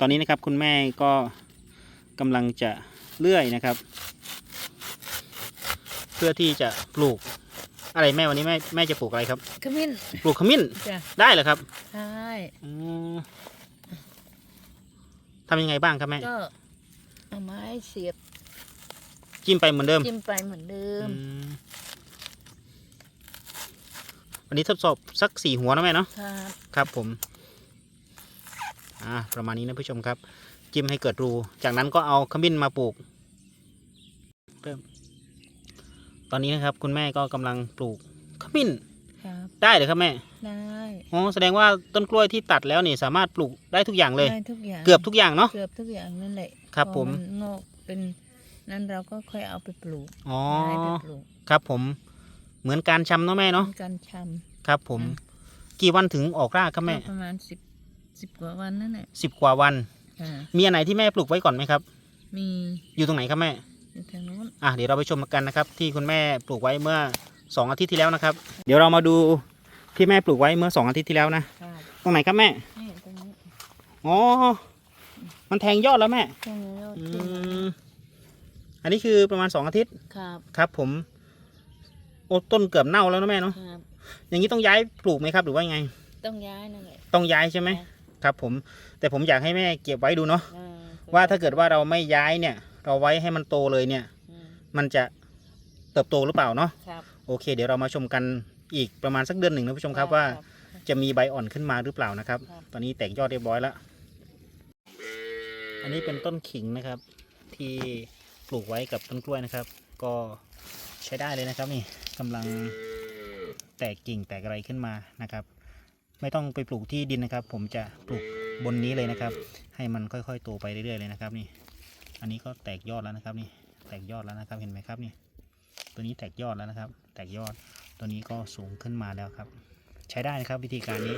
ตอนนี้นะครับคุณแม่ก็กำลังจะเลื่อยนะครับ เพื่อที่จะปลูกอะไรแม่วันนี้แม่แม่จะปลูกอะไรครับ ขมิ้น ปลูกขมิ้นจ้ะ ได้เหรอครับใช่ อืมทำยังไงบ้างครับแม่ ก็เอาไม้เสียบจิ้มไปเหมือนเดิมจิ้มไปเหมือนเดิม อืมวันนี้ทดสอบสักสี่หัวนะแม่เนาะ ครับ ครับผม อ่าประมาณนี้นะผู้ชมครับ จิ้มให้เกิดรู จากนั้นก็เอาขมิ้นมาปลูกเริ่มตอนนี้นะครับคุณแม่ก็กำลังปลูกขมิ้นครับได้เลยครับแม่ได้อ๋อแสดงว่าต้นกล้วยที่ตัดแล้วนี่สามารถปลูกได้ทุกอย่างเลย ได้ทุกอย่างเกือบทุกอย่างเนาะเกือบทุกอย่างนั่นแหละครับพอผมนงอกเป็นนั้นเราก็ค่อยเอาไปปลูกอ๋อย้ายไปปลูกครับผมเหมือนการชำเนาะแม่เนาะเป็นการชครับผมอืมกี่วันถึงออกรากครับำแม่ก็ประมาณสิบ สิบกว่าวันนั่นแหละสิบกว่าวันอ่ามีอันไหนที่แม่ปลูกไว้ก่อนไหมครับ มีอยู่ตรงไหนครับแม่ อยู่ทางโน้นอะเดี๋ยวเราไปชมกันนะครับที่คุณแม่ปลูกไว้เมื่อสองอาทิตย์ที่แล้วนะครับ เดี๋ยวเรามาดูที่แม่ปลูกไว้เมื่อสองอาทิตย์ที่แล้วนะครับตรงไหนครับแม่นี่ตรงนี้อ๋อมันแทงยอดแล้วแม่ตรงนี้อืขึ้นมามอันนี้คือประมาณสองอาทิตย์ครับครับ ผมโอ้ต้นเกือบเน่าแล้วนะแม่เนาะครับ อย่างนี้ต้องย้ายปลูกไหมครับ หรือว่าไง ต้องย้ายนั่นแหละต้องย้ายใช่ไหมครับ ครับผมแต่ผมอยากให้แม่เก็บไว้ดูเนาะอ่ว่าถ้าเกิดว่าเราไม่ย้ายเนี่ย เราไว้ให้มันโตเลยเนี่ย อืมมันจะเติบโตหรือเปล่าเนาะครับโอเค เดี๋ยวเรามาชมกันอีกประมาณสักเดือนหนึ่งนะผู้ชมครับว่า จะมีใบอ่อนขึ้นมาหรือเปล่านะครับ ครับ ตอนนี้แตกยอดเรียบร้อยแล้ว อันนี้เป็นต้นขิงนะครับ ที่ปลูกไว้กับต้นกล้วยนะครับ ก็ใช้ได้เลยนะครับนี่กำลังแตกกิ่งแตกอะไรขึ้นมานะครับ ไม่ต้องไปปลูกที่ดินนะครับ ผมจะปลูกบนนี้เลยนะครับ ให้มันค่อยๆโตไปเรื่อยๆเลยนะครับนี่ อันนี้ก็แตกยอดแล้วนะครับนี่ แตกยอดแล้วนะครับเห็นไหมครับนี่ ตัวนี้แตกยอดแล้วนะครับ แตกยอดตัวนี้ก็สูงขึ้นมาแล้วครับ ใช้ได้นะครับวิธีการนี้